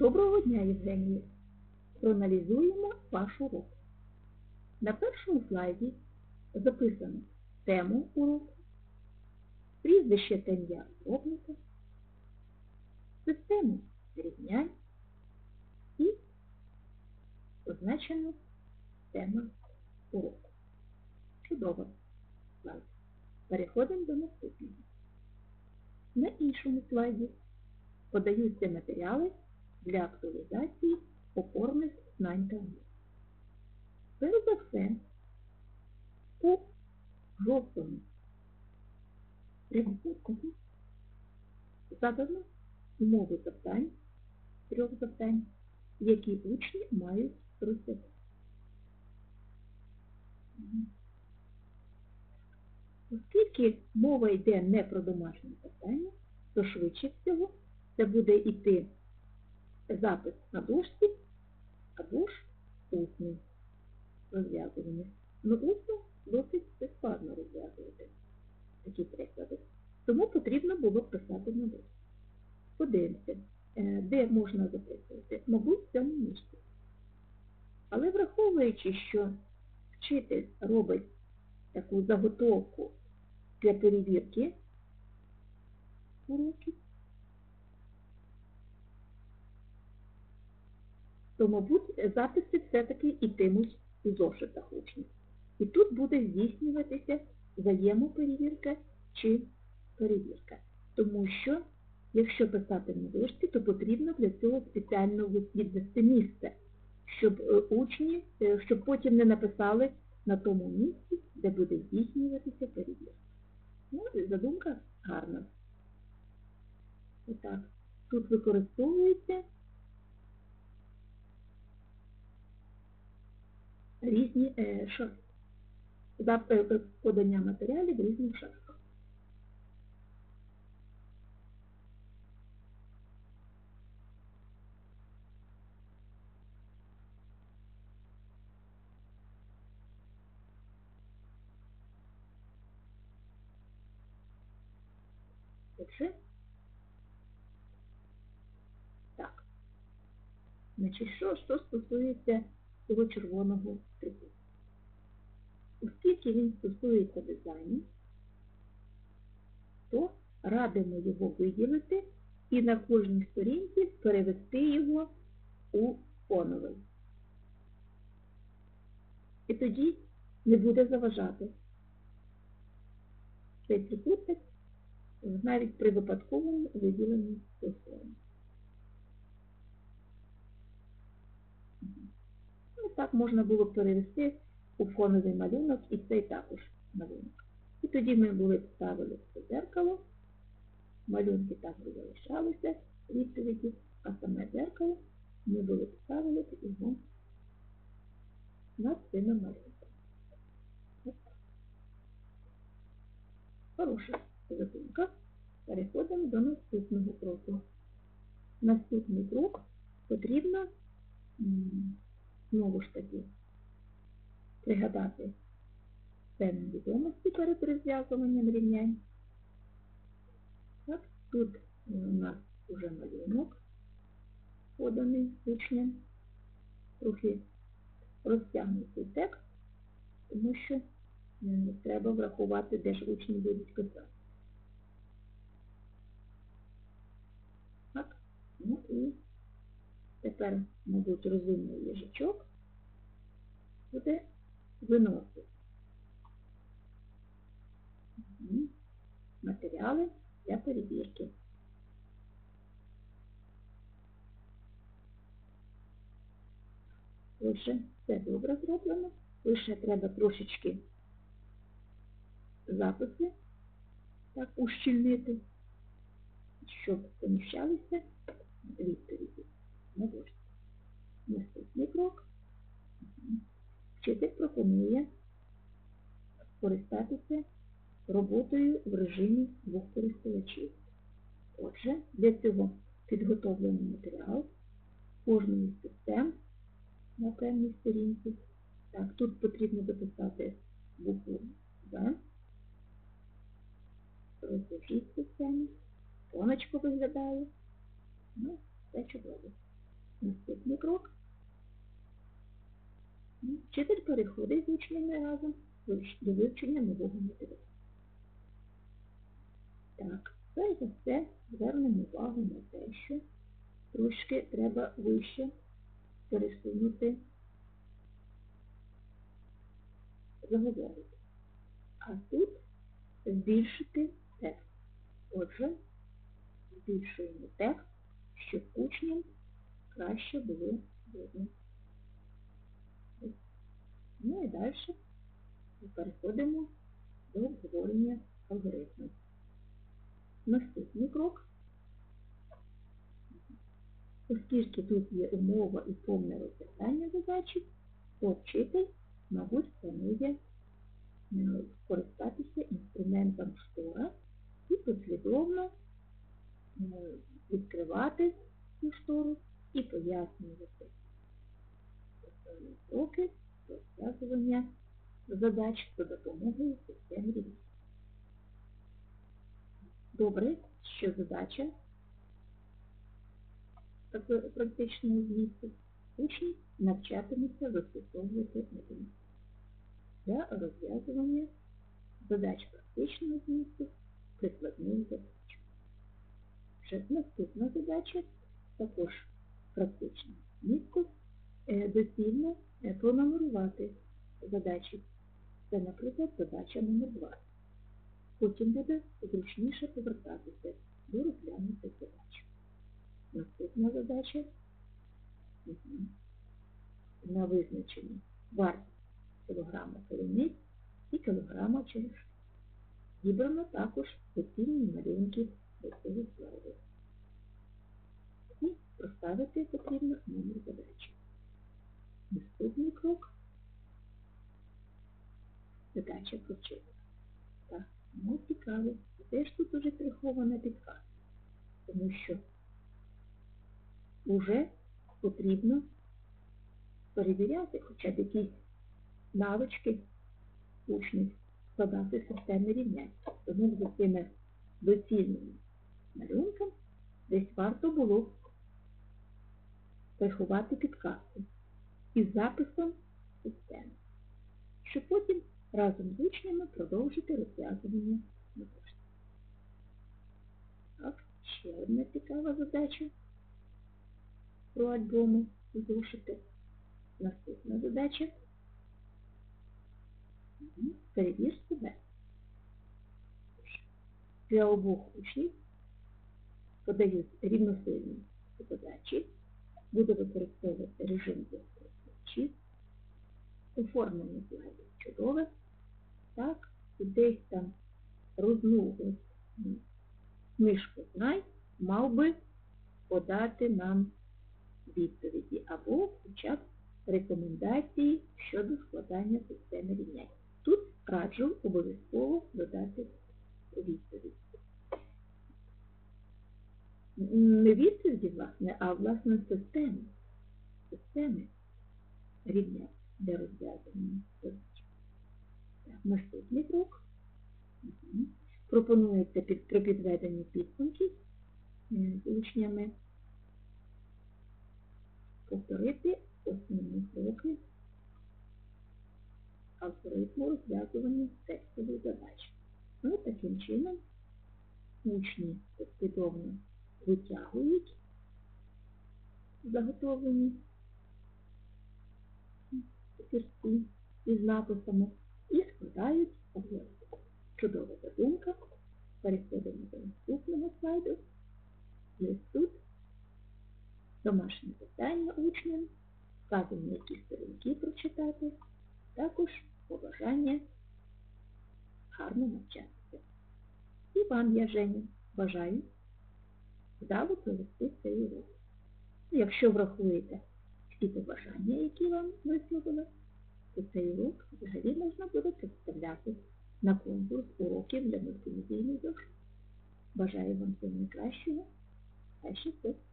Доброго дня, Євгенія. Проаналізуємо ваш урок. На першому слайді записано тему уроку, прізвище та ім'я обліка, систему рівнянь і позначена тема уроку. Чудово. Слайд. Переходимо до наступного. На іншому слайді подаються матеріали для актуалізації опорних знань та вмінь. Перш за все, у жовтому прямокутнику задано умови завдань, трьох завдань, які учні мають розв'язати. Оскільки мова йде не про домашнє завдання, то швидше всього це буде йти запис на дошці або ж усний розв'язування. Ну, усно досить складно розв'язувати такі приклади. Тому потрібно було писати на дошці. Подивимося, е, де можна записувати. Мабуть, в цьому місці. Але враховуючи, що вчитель робить таку заготовку для перевірки уроків, то, мабуть, записи все-таки йтимуть у зошитах учнів. І тут буде здійснюватися взаємоперевірка чи перевірка. Тому що, якщо писати на дошці, то потрібно для цього спеціально відвести місце, щоб е, учні, е, щоб потім не написали на тому місці, де буде здійснюватися перевірка. Ну, задумка гарна. Отак. Тут використовується різні е, шари. За подання матеріалів різних шарах. Отже, так. Значить, що, що стосується цього червоного трикутника? Оскільки він стосується дизайну, то радимо його виділити і на кожній сторінці перевести його у фоновий. І тоді не буде заважати цей трикутник навіть при випадковому виділенні фону. Ну, так можна було перевести у фоновий малюнок і цей також малюнок. І тоді ми були ставили це дзеркало, малюнки так би залишалися відповіді, а саме дзеркало ми були ставили його над цими малюнками. Хороша задумка. Переходимо до наступного кроку. Наступний крок потрібно знову ж таки пригадати певні відомості перед розв'язуванням рівнянь. Так, Тут у нас вже малюнок поданий учням. Трохи розтягнутий текст, тому що треба врахувати, де ж учні будуть писати. Так, ну і тепер, мабуть, розумний їжачок буде виносити. Матеріали для перевірки. Отже, все добре зроблено, лише треба трошечки записи так ущільнити, щоб поміщалися відповіді на дошці. Наступний крок. Вчитель пропонує скористатися роботою в режимі двох користувачів. Отже, для цього підготовлений матеріал кожної з систем на окремій сторінці. Так, тут потрібно записати букву В, роздержіть систему, сонечко виглядає, ну, все чудово. Наступний крок. Вчитель переходить з учнями разом до вивчення нового матеріалу. Так, перш за все звернемо увагу на те, що трошки треба вище пересунути заговорити. А тут збільшити текст. Отже, збільшуємо текст, щоб учням краще було видно. Ну і далі переходимо до обговорення алгоритму. Наступний крок. Оскільки тут є умова і повне розв'язання задачі, то вчитель, мабуть, планує скористатися інструментом штора і послідовно відкривати цю штору і пояснювати кроки розв'язування задач за допомогою системи рівень. Добре, що задача практичного змісту учні навчатимуться застосовувати методи для розв'язування задач практичного змісту прикладних задач. Вже наступна задача також практична змісту доцільно пронумерувати задачі. Це, наприклад, задача номер 2. Потім буде зручніше повертатися до розглянутих задач. Наступна задача угу. на визначення вартість кілограма полуниць і кілограма черешні. Зібрано також доцільні малюнки до цього. І проставити потрібно номер задачі. Наступний крок задача прочитана. Так, ну цікаво. Де ж тут уже прихована підказка? Тому що вже потрібно перевіряти хоча б якісь навички учнів складати системи рівнянь. Тому за цими доцільними малюнками десь варто було приховати підказку із записом системи, щоб потім разом з учнями продовжити розв'язування на. Так, ще одна цікава задача про альбоми зушити. Наступна задача. Перевір себе. Для обох учнів подають рівносильні задачі, буде використовувати режим користувачів, оформлення слайдів чудове, так, і десь там розмову книжку знай, мав би подати нам відповіді або хоча б рекомендації щодо складання системи рівнянь. Тут раджу обов'язково додати відповідь. Не відповіді, власне, а власне системи. Системи рівнянь для розв'язання. Наступний крок. Пропонується під, при підведенні підсумків з учнями повторити основні кроки алгоритму розв'язування текстових задач. Ну, таким чином учні послідовно витягують заготовлені папірці із написами і складають. Чудова задумка. Переходимо до наступного слайду. Ось тут домашнє питання учням, вказані які сторінки прочитати, також побажання гарно навчатися. І вам, я Женя, бажаю вдало провести цей урок. Якщо врахуєте всі побажання, які вам висловили, то цей урок взагалі можна буде представляти на конкурс уроків для мультимедійних дошок. Бажаю вам всього найкращого. Хай щастить!